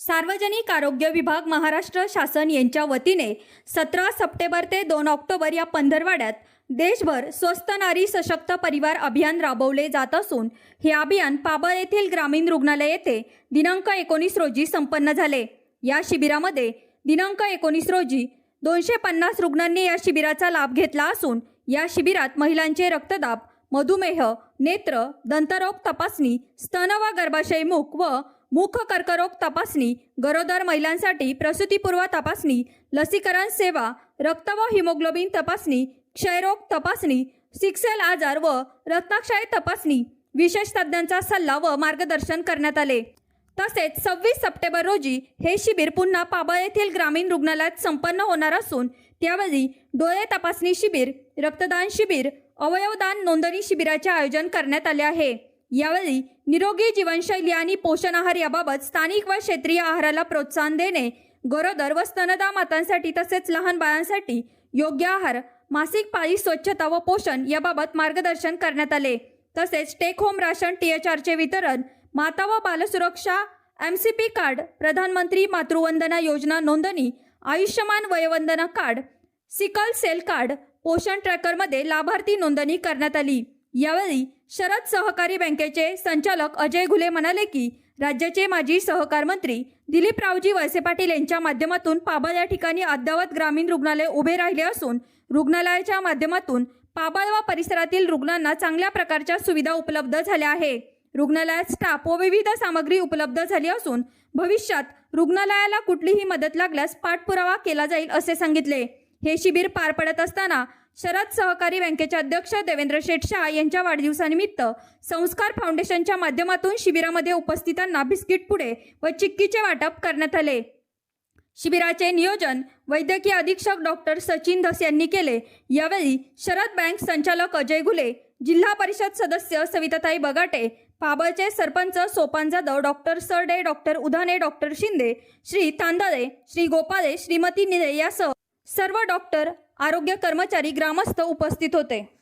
सार्वजनिक आरोग्य विभाग महाराष्ट्र शासन यांच्या वतीने सतरा सप्टेंबर ते दोन ऑक्टोबर या पंधरवाड्यात देशभर स्वस्त नारी सशक्त परिवार अभियान राबवले जात असून हे अभियान पाबळ येथील ग्रामीण रुग्णालय येथे दिनांक एकोणीस रोजी संपन्न झाले. या शिबिरामध्ये दिनांक एकोणीस रोजी दोनशे पन्नास रुग्णांनी या शिबिराचा लाभ घेतला असून या शिबिरात महिलांचे रक्तदाब मधुमेह नेत्र दंतरोग तपासणी स्तन व गर्भाशयमुख व मुख कर्करोग तपासणी गरोदर महिलांसाठी प्रसूतीपूर्व तपासणी लसीकरण सेवा रक्त व हिमोग्लोबिन तपासणी क्षयरोग तपासणी सिक्सेल आजार व रक्ताक्षय तपासणी विशेष तज्ज्ञांचा सल्ला व मार्गदर्शन करण्यात आले. तसेच सव्वीस सप्टेंबर रोजी हे शिबिर पुन्हा पाबळ येथील ग्रामीण रुग्णालयात संपन्न होणार असून त्यावेळी डोळे तपासणी शिबिर रक्तदान शिबिर अवयवदान नोंदणी शिबिराचे आयोजन करण्यात आले आहे. यावेळी निरोगी जीवनशैली आणि पोषण आहार याबाबत स्थानिक व क्षेत्रीय आहाराला प्रोत्साहन देणे गरोदर व स्तनदा मातांसाठी तसेच लहान बाळांसाठी योग्य आहार मासिक पाळी स्वच्छता व पोषण याबाबत मार्गदर्शन करण्यात आले. तसेच take home ration T H आरचे वितरण माता व बालसुरक्षा एम सी पी कार्ड प्रधानमंत्री मातृवंदना योजना नोंदणी Ayushman Vayvandana card sickle cell card पोषण ट्रॅकरमध्ये लाभार्थी नोंदणी करण्यात आली. यावेळी शरद सहकारी बँकेचे संचालक अजय घुले म्हणाले की राज्याचे माजी सहकार मंत्री दिलीपरावजी वळसे पाटील यांच्या माध्यमातून पाबळ या ठिकाणी अद्ययावत ग्रामीण रुग्णालय उभे राहिले असून रुग्णालयाच्या माध्यमातून पाबळ व परिसरातील रुग्णांना चांगल्या प्रकारच्या सुविधा उपलब्ध झाल्या आहे. रुग्णालयात स्टाफ व विविध सामग्री उपलब्ध झाली असून भविष्यात रुग्णालयाला कुठलीही मदत लागल्यास पाठपुरावा केला जाईल असे सांगितले. हे शिबिर पार पडत असताना शरद सहकारी बँकेचे अध्यक्ष देवेंद्र शेठ यांच्या वाढदिवसानिमित्त संस्कार फाउंडेशनच्या माध्यमातून शिबिरामध्ये उपस्थितांना बिस्किट पुडे व चिक्कीचे वाटप करण्यात आले. शिबिराचे नियोजन वैद्यकीय अधीक्षक डॉक्टर सचिन धस यांनी केले. यावेळी शरद बँक संचालक अजय घुले जिल्हा परिषद सदस्य सविताताई बगाटे पाबळचे sarpanch Sopan Jadhav doctor Sarde doctor Udhane doctor Shinde Shri Tandale Shri Gopale Shrimati Nile यासह सर्व डॉक्टर आरोग्य कर्मचारी ग्रामस्थ उपस्थित होते.